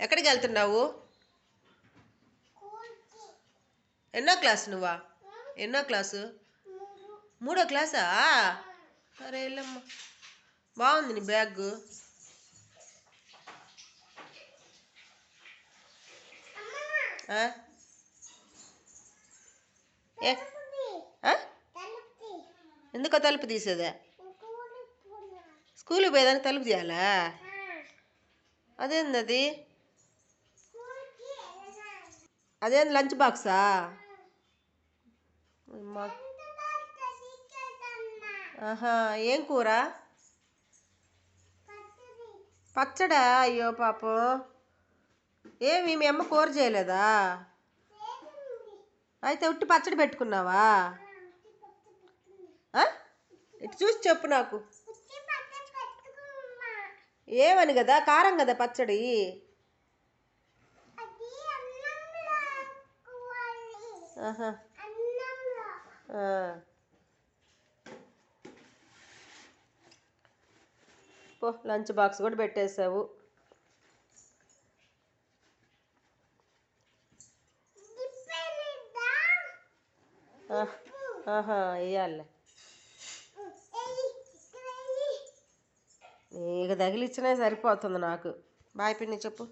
ఎక్కడికి వెళ్తున్నావు ఎన్నో క్లాస్ నువ్వా ఎన్నో క్లాసు మూడో క్లాసా సరే వెళ్ళమ్మా బాగుంది నీ బ్యాగ్ ఆ? ఏ ఆ? ఎందుకో తలుపు తీసేదా స్కూల్కి పోయేదానికి తలుపు తీయాలా అదేంది అది అదేంది లంచ్ బాక్సా. ఆహా ఏం కూర? పచ్చడా? అయ్యో పాపం. ఏమి మీ అమ్మ కూర చేయలేదా? అయితే ఉట్టి పచ్చడి పెట్టుకున్నావా? ఇటు చూసి చెప్పు నాకు. ఏమని కదా? కారం కదా పచ్చడి? ఆహా. పో లంచ్ బాక్స్ కూడా పెట్టేసావు. ఆహా వేయాలే నీకు తగిలిచ్చినా సరిపోతుంది నాకు. బాయ్ పిన్ని చెప్పు.